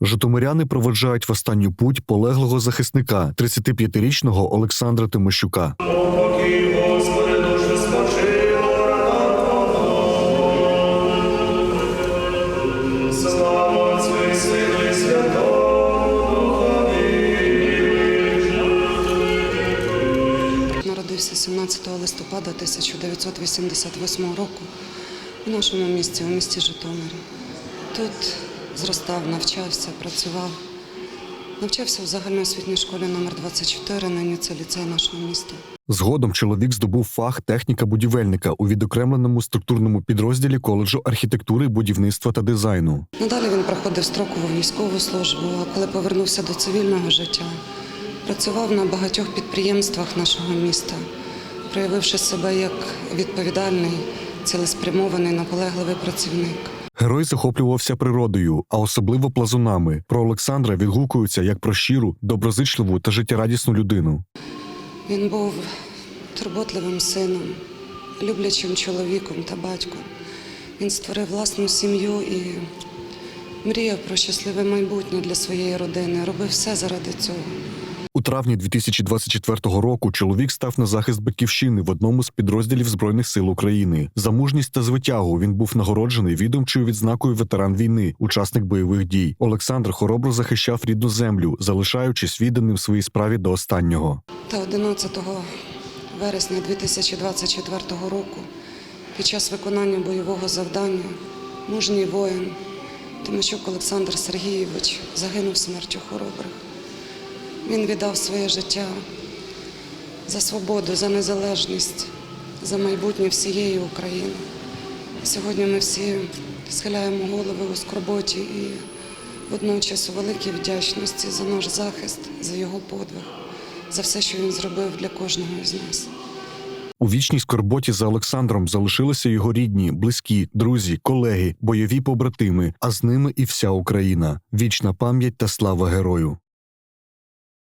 Житомиряни проведжають в останню путь полеглого захисника 35-річного Олександра Тимощука. Народився 17 листопада 1988 року у нашому місті, у місті Житомирі. Тут зростав, навчався, працював. Навчався в загальноосвітній школі номер 24 нині це ліцей нашого міста. Згодом чоловік здобув фах техніка будівельника у відокремленому структурному підрозділі коледжу архітектури, будівництва та дизайну. Надалі він проходив строкову військову службу, а коли повернувся до цивільного життя, працював на багатьох підприємствах нашого міста, проявивши себе як відповідальний, цілеспрямований, наполегливий працівник. Герой захоплювався природою, а особливо плазунами. Про Олександра відгукуються як про щиру, доброзичливу та життєрадісну людину. Він був турботливим сином, люблячим чоловіком та батьком. Він створив власну сім'ю і мріяв про щасливе майбутнє для своєї родини, робив все заради цього. У травні 2024 року чоловік став на захист батьківщини в одному з підрозділів Збройних сил України. За мужність та звитягу він був нагороджений відомчою відзнакою ветеран війни, учасник бойових дій. Олександр хоробро захищав рідну землю, залишаючись відданим своїй справі до останнього. Та 11 вересня 2024 року, під час виконання бойового завдання, мужній воїн Тимощук Олександр Сергійович загинув смертю хоробрих. Він віддав своє життя за свободу, за незалежність, за майбутнє всієї України. Сьогодні ми всі схиляємо голови у скорботі і водночас у великій вдячності за наш захист, за його подвиг, за все, що він зробив для кожного з нас. У вічній скорботі за Олександром залишилися його рідні, близькі, друзі, колеги, бойові побратими, а з ними і вся Україна. Вічна пам'ять та слава герою.